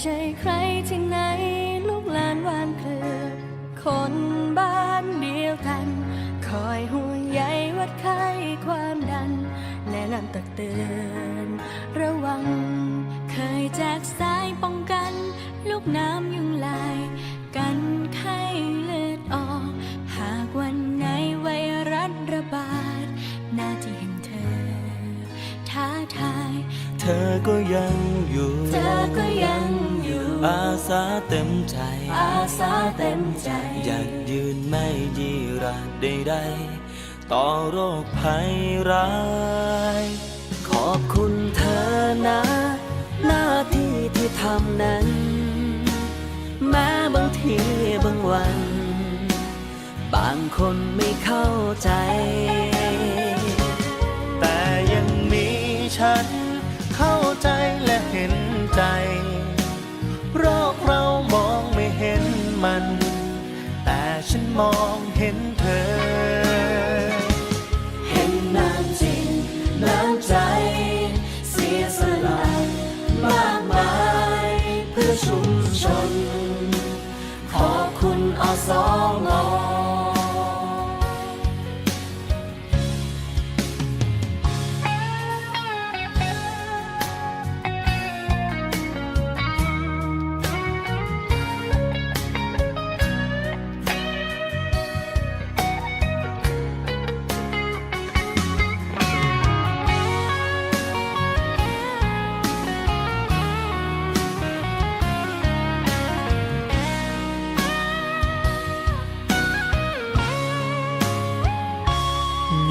ใช่ใครที่ไหน ลูกหลานหวานเพลิดคนบ้านเดียวกัน คอยห่วงใยวัดไข้ความดัน แนะนำตักเตือนระวัง เคยแจกสายป้องกัน ลูกน้ำยุงลาย กันไข้เลือดออก หากวันไหนไวรัสระบาด หน้าที่แห่งเธอ ท้าทาย เธอก็ยัง อยู่อาสาเต็มใจ อาสาเต็มใจ อยากยืนไม่ยีราใดๆต่อโรคภัยร้าย ขอบคุณเธอนะ หน้าที่ที่ทำนั้น แม้บางทีบางวัน บางคนไม่เข้าใจ แต่ยังมีฉัน ฉันมองเห็นเธอ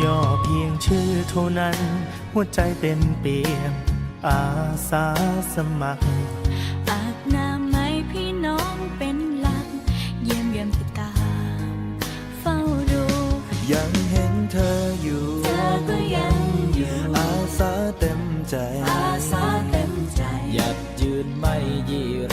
ย่อเพียงชื่อเท่านั้น หัวใจเต็มเปี่ยมอาสาสมัคร อาบน้ำไหมพี่น้องเป็นหลัก เยี่ยมเยี่ยมติดตามเฝ้าดู ยังเห็นเธออยู่ เธอก็ยังอยู่ อาสาเต็มใจ อาสาเต็มใจ หยัดยืนไม่ยีระใดๆ